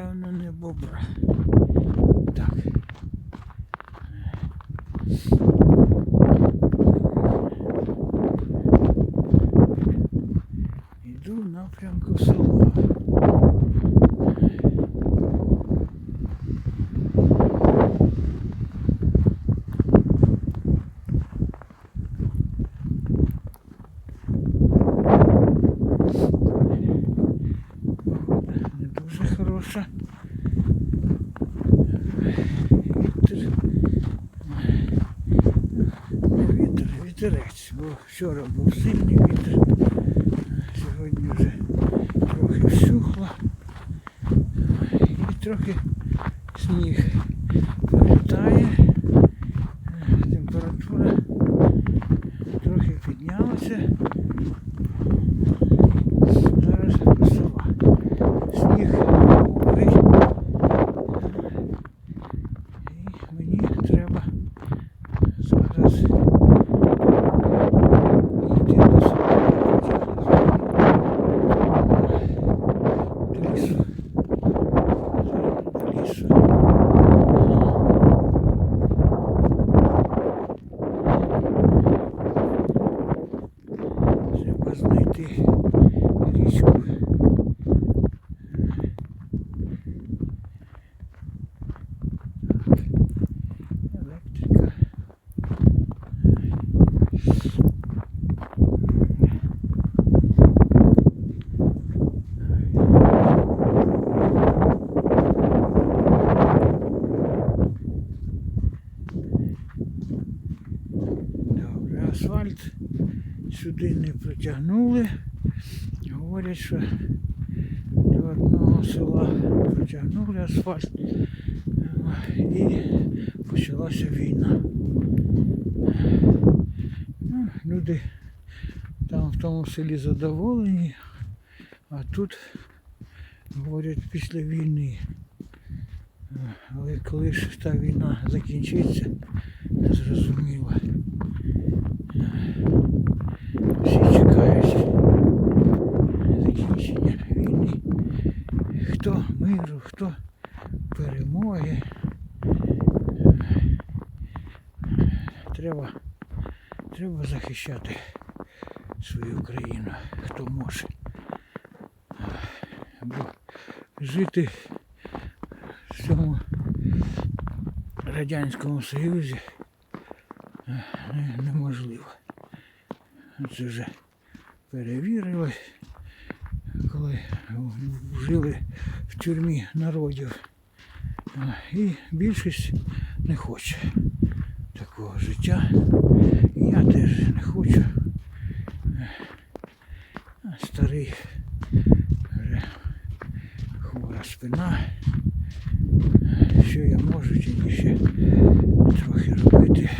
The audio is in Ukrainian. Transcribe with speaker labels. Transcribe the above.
Speaker 1: явно не бобра. Так. Йду в села. Не дуже. Вітер. Вітер, вітерець, бо вчора був сильний вітер. Сьогодні вже трохи всюхло. І трохи сніг треба зараз йти до села. До лісу. До лісу. Треба знайти річку. Електрика. Добре, асфальт сюди не протягнули. Говорять, що до одного села протягнули асфальт і почалася війна. Ну, люди там в тому селі задоволені, а тут говорять після війни. Але коли ж та війна закінчиться, не зрозуміло. Хто миру, хто перемоги. Треба, треба захищати свою країну, хто може. Бо жити в цьому Радянському Союзі е, неможливо. Це вже перевірили, коли жили в тюрмі народів. І більшість не хоче такого життя. Я теж не хочу. Старий вже хвора спина. Що я можу тільки ще трохи робити.